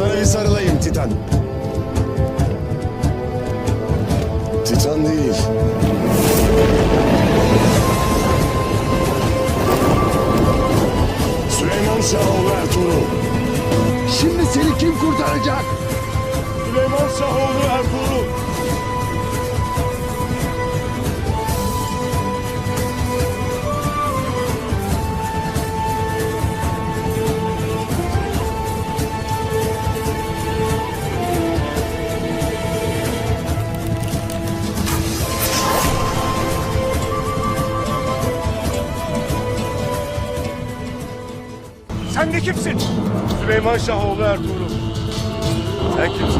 Sana bir sarılayım Titan. Titan değil. Süleyman Şahoğlu Ertuğrul. Şimdi seni kim kurtaracak? Süleyman Şahoğlu Ertuğrul. Sen de kimsin? Süleyman Şahoğlu Ertuğrul. Sen kimsin?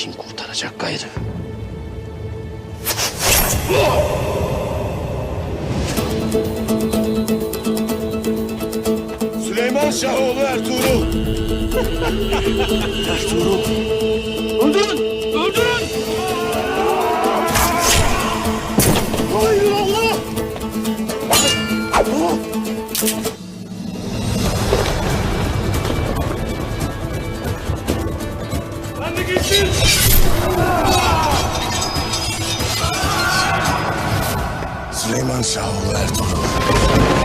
Kim kurtaracak gayrı? Süleyman Şahoğlu Ertuğrul. Öldürün! Öldürün! Hayır Allah! Süleyman Şahoğlu Ertuğrul.